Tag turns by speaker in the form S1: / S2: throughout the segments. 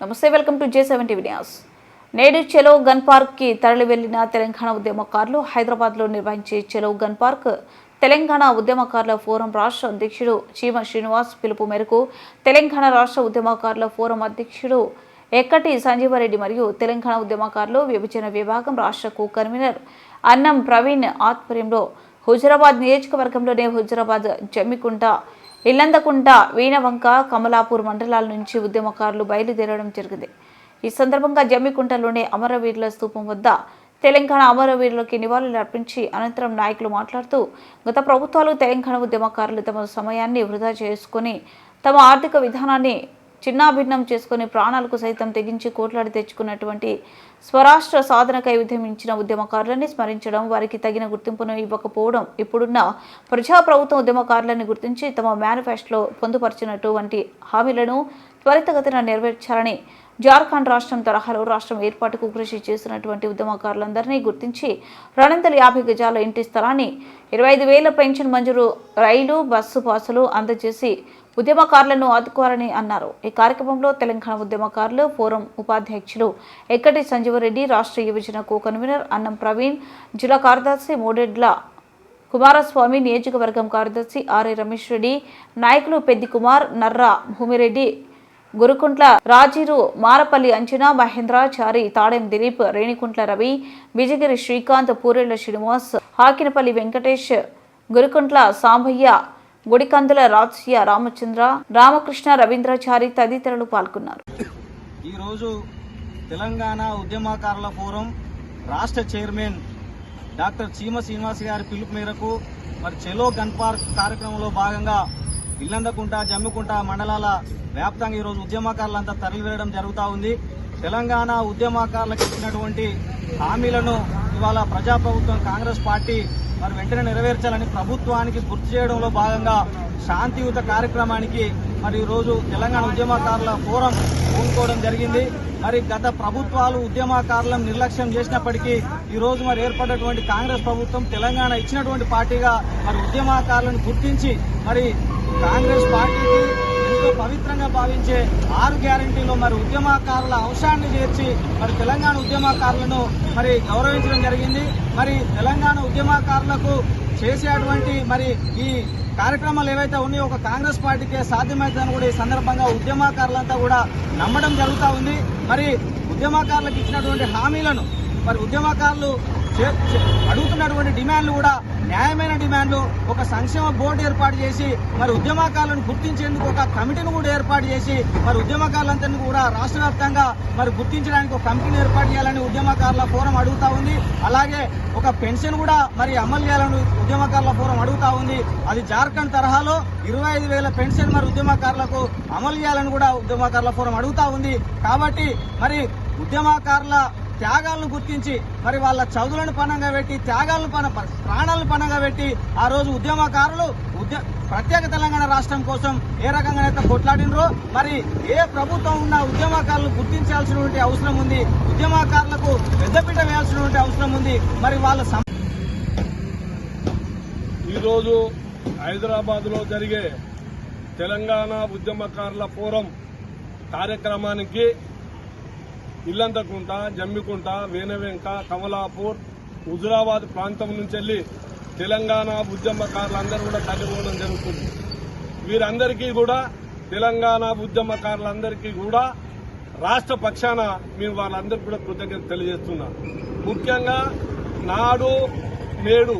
S1: నమస్తే welcome to J seven TV news. నేడు చెలో గన్ పార్క్కి తరలి వెళ్ళిన తెలంగాణ ఉద్యమకారులు హైదరాబాద్లో నిర్వహించే చెలో గన్ పార్క్ తెలంగాణ ఉద్యమకారుల ఫోరం రాష్ట్ర అధ్యక్షుడు చీమ శ్రీనివాస్ పిలుపు మేరకు తెలంగాణ రాష్ట్ర ఉద్యమకారుల ఫోరం అధ్యక్షుడు ఎక్కటి సంజీవరెడ్డి మరియు తెలంగాణ ఉద్యమకారులు విభజన విభాగం రాష్ట్ర కో కన్వీనర్ అన్నం ప్రవీణ్ ఆధ్వర్యంలో హుజరాబాద్ నియోజకవర్గంలోనే హుజరాబాద్ జమ్మికుంట ఇల్లందకుంట వీణవంక కమలాపూర్ మండలాల నుంచి ఉద్యమకారులు బయలుదేరడం జరిగింది. ఈ సందర్భంగా జమ్మికుంటలోని అమరవీరుల స్తూపం వద్ద తెలంగాణ అమరవీరులకి నివాళులు అర్పించి అనంతరం నాయకులు మాట్లాడుతూ గత ప్రభుత్వాలు తెలంగాణ ఉద్యమకారులు తమ సమయాన్ని వృధా చేసుకుని తమ ఆర్థిక విధానాన్ని చిన్నాభిన్నం చేసుకుని ప్రాణాలకు సైతం తెగించి కోట్లాడి తెచ్చుకున్నటువంటి స్వరాష్ట్ర సాధనకై ఉద్యమించిన ఉద్యమకారులని స్మరించడం వారికి తగిన గుర్తింపును ఇవ్వకపోవడం ఇప్పుడున్న ప్రజాప్రభుత్వం ఉద్యమకారులని గుర్తించి తమ మేనిఫెస్టోలో పొందుపరిచినటువంటి హామీలను త్వరితగతిన నెరవేర్చాలని జార్ఖండ్ రాష్ట్రం తరహాలో రాష్ట్రం ఏర్పాటుకు కృషి చేసినటువంటి ఉద్యమకారులందరినీ గుర్తించి రెండొందల యాభై గజాల ఇంటి స్థలాన్ని ఇరవై ఐదు వేల పెన్షన్ మంజూరు రైలు బస్సు పాసులు అందజేసి ఉద్యమకారులను ఆదుకోవాలని అన్నారు. ఈ కార్యక్రమంలో తెలంగాణ ఉద్యమకారులు ఫోరం ఉపాధ్యక్షులు ఎక్కటి సంజీవరెడ్డి రాష్ట్ర యువజన కో కన్వీనర్ అన్నం ప్రవీణ్ జిల్లా కార్యదర్శి మోడెడ్ల కుమారస్వామి నియోజకవర్గం కార్యదర్శి ఆర్ఏ రమేష్ రెడ్డి నాయకులు పెద్ది కుమార్ నర్రా భూమిరెడ్డి గురుకుంట్ల రాజీరు మారపల్లి అంచనా మహేంద్రాచారి తాడెం దిలీప్ రేణికుంట్ల రవి విజయగిరి శ్రీకాంత్ పూరేళ్ళ శ్రీనివాస్ హాకినపల్లి వెంకటేష్ గురుకుంట్ల సాంబయ్య గుడికందుల రాజయ్య రామచంద్ర రామకృష్ణ రవీంద్రాచారి తదితరులు పాల్గొన్నారు.
S2: ఈరోజు తెలంగాణ ఉద్యమకారుల ఫోరం రాష్ట్ర చైర్మన్ డాక్టర్ చీమ శ్రీనివాస్ గారి పిలుపు మేరకు మరి చెలో గన్ పార్క్ కార్యక్రమంలో భాగంగా ఇల్లందకుంట జమ్మికుంట మండలాల వ్యాప్తంగా ఈరోజు ఉద్యమకారులంతా తరలివేయడం జరుగుతూ ఉంది. తెలంగాణ ఉద్యమకారులకు ఇచ్చినటువంటి హామీలను ఇవాళ ప్రజాప్రభుత్వం కాంగ్రెస్ పార్టీ మరి వెంటనే నెరవేర్చాలని ప్రభుత్వానికి గుర్తు చేయడంలో భాగంగా శాంతియుత కార్యక్రమానికి మరి ఈరోజు తెలంగాణ ఉద్యమకారుల ఫోరం పూనుకోవడం జరిగింది. మరి గత ప్రభుత్వాలు ఉద్యమకారులను నిర్లక్ష్యం చేసినప్పటికీ ఈ రోజు మరి ఏర్పడినటువంటి కాంగ్రెస్ ప్రభుత్వం తెలంగాణ ఇచ్చినటువంటి పార్టీగా మరి ఉద్యమకారులను గుర్తించి మరి కాంగ్రెస్ పార్టీకి ఎంతో పవిత్రంగా భావించే ఆరు గ్యారంటీలో మరి ఉద్యమకారుల అంశాన్ని చేర్చి మరి తెలంగాణ ఉద్యమకారులను మరి గౌరవించడం జరిగింది. మరి తెలంగాణ ఉద్యమకారులకు చేసేటువంటి మరి ఈ కార్యక్రమాలు ఏవైతే ఉన్నాయో ఒక కాంగ్రెస్ పార్టీకే సాధ్యమవుతుందని కూడా ఈ సందర్భంగా ఉద్యమకారులంతా కూడా నమ్మడం జరుగుతూ ఉంది. మరి ఉద్యమకారులకు ఇచ్చినటువంటి హామీలను మరి ఉద్యమకారులు అడుగుతున్నటువంటి డిమాండ్లు కూడా న్యాయమైన డిమాండ్లు ఒక సంక్షేమ బోర్డు ఏర్పాటు చేసి మరి ఉద్యమకారులను గుర్తించేందుకు ఒక కమిటీని కూడా ఏర్పాటు చేసి మరి ఉద్యమకారులందరినీ కూడా రాష్ట్ర వ్యాప్తంగా మరి గుర్తించడానికి ఒక కమిటీని ఏర్పాటు చేయాలని ఉద్యమకారుల ఫోరం అడుగుతా ఉంది. అలాగే ఒక పెన్షన్ కూడా మరి అమలు చేయాలని ఉద్యమకారుల ఫోరం అడుగుతా ఉంది. అది జార్ఖండ్ తరహాలో ఇరవై ఐదు వేల పెన్షన్ మరి ఉద్యమకారులకు అమలు చేయాలని కూడా ఉద్యమకారుల ఫోరం అడుగుతా ఉంది. కాబట్టి మరి ఉద్యమకారుల త్యాగాలను గుర్తించి మరి వాళ్ళ చదువులను పనంగా పెట్టి త్యాగాలను పన ప్రాణాలను పనంగా పెట్టి ఆ రోజు ఉద్యమకారులు ఉద్య ప్రత్యేక తెలంగాణ రాష్ట్రం కోసం ఏ రకంగానైతే కొట్లాడినరో మరి ఏ ప్రభుత్వం ఉన్న ఉద్యమకారులు గుర్తించాల్సినటువంటి అవసరం ఉంది ఉద్యమకారులకు పెద్దపీట వేయాల్సినటువంటి అవసరం ఉంది మరి వాళ్ళ సం-
S3: ఈరోజు హైదరాబాద్లో జరిగే తెలంగాణ ఉద్యమకారుల ఫోరం కార్యక్రమానికి ఇల్లంతకుంట జమ్మికుంట వేనవెంక కమలాపూర్ హుజురాబాద్ ప్రాంతం నుంచి వెళ్ళి తెలంగాణ ఉద్యమకారులందరూ కూడా తరలిపోవడం జరుగుతుంది. వీరందరికీ కూడా తెలంగాణ ఉద్యమకారులందరికీ కూడా రాష్ట్ర పక్షాన మేము వాళ్ళందరికీ కూడా కృతజ్ఞత తెలియజేస్తున్నా. ముఖ్యంగా నాడు నేడు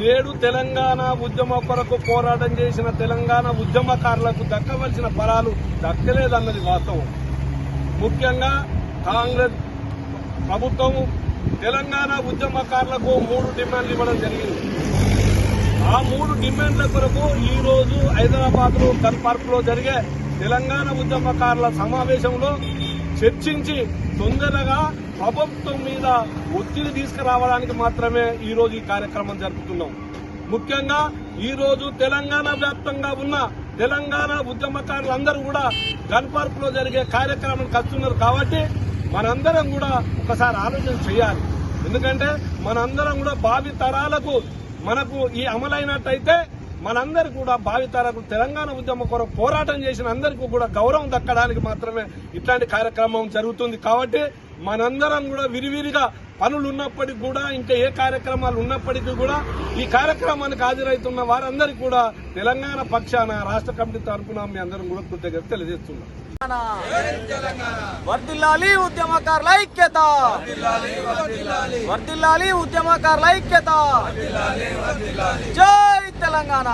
S3: నేడు తెలంగాణ ఉద్యమ కొరకు పోరాటం చేసిన తెలంగాణ ఉద్యమకారులకు దక్కవలసిన ఫలాలు దక్కలేదన్నది వాస్తవం. ముఖ్యంగా కాంగ్రెస్ ప్రభుత్వం తెలంగాణ ఉద్యమకారులకు మూడు డిమాండ్లు ఇవ్వడం జరిగింది. ఆ మూడు డిమాండ్ల కొరకు ఈ రోజు హైదరాబాద్లో గన్లో జరిగే తెలంగాణ ఉద్యమకారుల సమావేశంలో చర్చించి తొందరగా ప్రభుత్వం మీద ఒత్తిడి తీసుకురావడానికి మాత్రమే ఈ రోజు ఈ కార్యక్రమం జరుపుతున్నాం. ముఖ్యంగా ఈ రోజు తెలంగాణ వ్యాప్తంగా ఉన్న తెలంగాణ ఉద్యమకారులందరూ కూడా గన్ పార్క్లో జరిగే కార్యక్రమానికి వస్తున్నారు కాబట్టి మనందరం కూడా ఒకసారి ఆలోచన చేయాలి. ఎందుకంటే మనందరం కూడా భావి తరాలకు మనకు ఈ అమలైనట్టయితే మనందరూ కూడా భావితరకు తెలంగాణ ఉద్యమ కొరకు పోరాటం చేసిన అందరికీ కూడా గౌరవం దక్కడానికి మాత్రమే ఇట్లాంటి కార్యక్రమం జరుగుతుంది. కాబట్టి మనందరం కూడా విరివిరిగా పనులు ఉన్నప్పటికీ కూడా ఇంకా ఏ కార్యక్రమాలు ఉన్నప్పటికీ కూడా ఈ కార్యక్రమానికి హాజరవుతున్న వారందరికీ కూడా తెలంగాణ పక్షాన రాష్ట్ర కమిటీ తరఫున మీ అందరం కూడా కృతజ్ఞత తెలియజేస్తున్నాం.
S2: వర్దిల్లాలి ఉద్యమకారుల ఐక్యత. వర్దిల్లాలి ఉద్యమకారుల ఐక్యత. జై తెలంగాణ.